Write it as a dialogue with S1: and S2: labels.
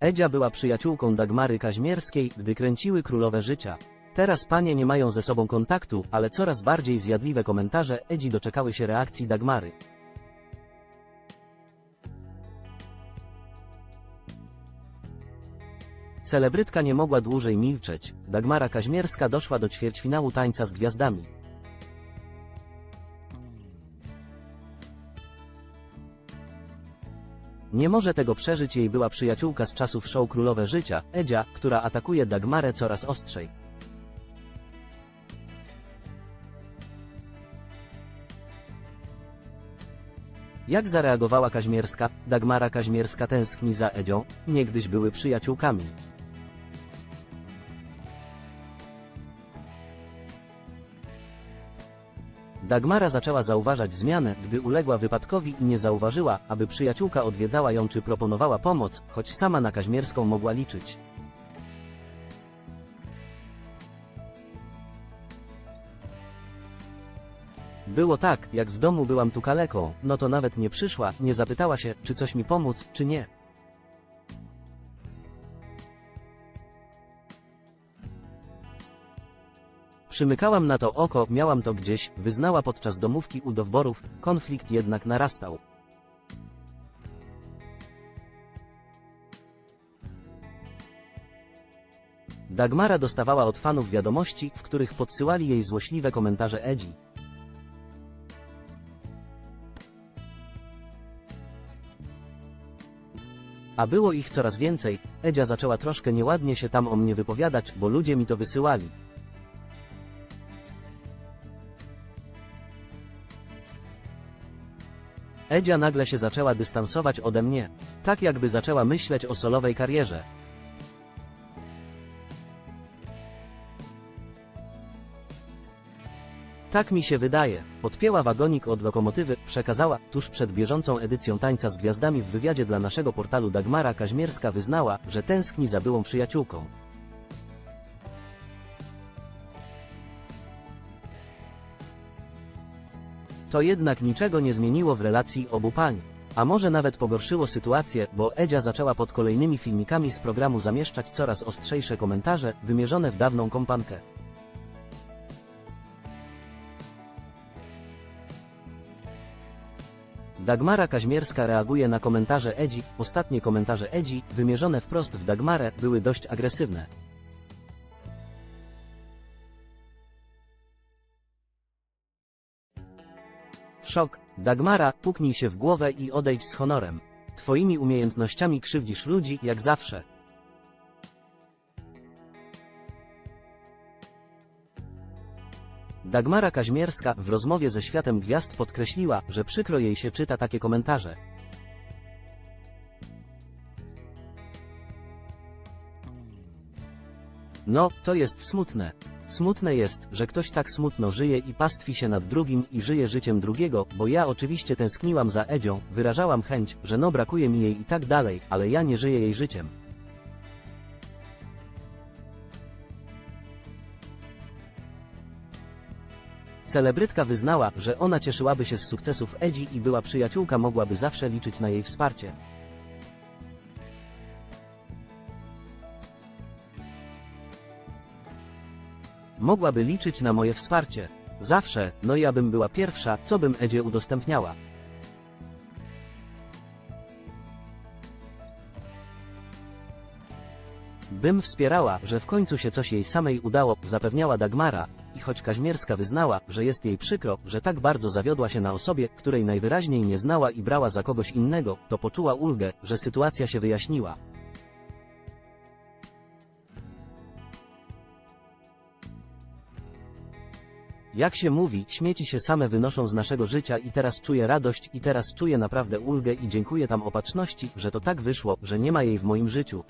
S1: Edzia była przyjaciółką Dagmary Kaźmierskiej, gdy kręciły Królowe Życia. Teraz panie nie mają ze sobą kontaktu, ale coraz bardziej zjadliwe komentarze Edzi doczekały się reakcji Dagmary. Celebrytka nie mogła dłużej milczeć. Dagmara Kaźmierska doszła do ćwierćfinału tańca z gwiazdami. Nie może tego przeżyć jej była przyjaciółka z czasów show Królowe Życia, Edzia, która atakuje Dagmarę coraz ostrzej. Jak zareagowała Kaźmierska? Dagmara Kaźmierska tęskni za Edzią, niegdyś były przyjaciółkami. Dagmara zaczęła zauważać zmianę, gdy uległa wypadkowi i nie zauważyła, aby przyjaciółka odwiedzała ją czy proponowała pomoc, choć sama na Kaźmierską mogła liczyć. Było tak, jak w domu byłam tu kaleką, no to nawet nie przyszła, nie zapytała się, czy coś mi pomóc, czy nie. Przymykałam na to oko, miałam to gdzieś, wyznała podczas domówki u Dowborów, konflikt jednak narastał. Dagmara dostawała od fanów wiadomości, w których podsyłali jej złośliwe komentarze Edzi. A było ich coraz więcej, Edzia zaczęła troszkę nieładnie się tam o mnie wypowiadać, bo ludzie mi to wysyłali. Edzia nagle się zaczęła dystansować ode mnie. Tak jakby zaczęła myśleć o solowej karierze. Tak mi się wydaje. Podpięła wagonik od lokomotywy, przekazała, tuż przed bieżącą edycją Tańca z Gwiazdami w wywiadzie dla naszego portalu Dagmara Kaźmierska wyznała, że tęskni za byłą przyjaciółką. To jednak niczego nie zmieniło w relacji obu pań. A może nawet pogorszyło sytuację, bo Edzia zaczęła pod kolejnymi filmikami z programu zamieszczać coraz ostrzejsze komentarze, wymierzone w dawną kompankę. Dagmara Kaźmierska reaguje na komentarze Edzi. Ostatnie komentarze Edzi, wymierzone wprost w Dagmarę, były dość agresywne. Szok. Dagmara, puknij się w głowę i odejdź z honorem. Twoimi umiejętnościami krzywdzisz ludzi, jak zawsze. Dagmara Kaźmierska w rozmowie ze Światem Gwiazd podkreśliła, że przykro jej się czyta takie komentarze. No, to jest smutne. Smutne jest, że ktoś tak smutno żyje i pastwi się nad drugim i żyje życiem drugiego, bo ja oczywiście tęskniłam za Edzią, wyrażałam chęć, że no brakuje mi jej i tak dalej, ale ja nie żyję jej życiem. Celebrytka wyznała, że ona cieszyłaby się z sukcesów Edzi i była przyjaciółka mogłaby zawsze liczyć na jej wsparcie. Mogłaby liczyć na moje wsparcie. Zawsze, no ja bym była pierwsza, co bym Edzie udostępniała. Bym wspierała, że w końcu się coś jej samej udało, zapewniała Dagmara, i choć Kaźmierska wyznała, że jest jej przykro, że tak bardzo zawiodła się na osobie, której najwyraźniej nie znała i brała za kogoś innego, to poczuła ulgę, że sytuacja się wyjaśniła. Jak się mówi, śmieci się same wynoszą z naszego życia i teraz czuję radość i teraz czuję naprawdę ulgę i dziękuję tam opatrzności, że to tak wyszło, że nie ma jej w moim życiu.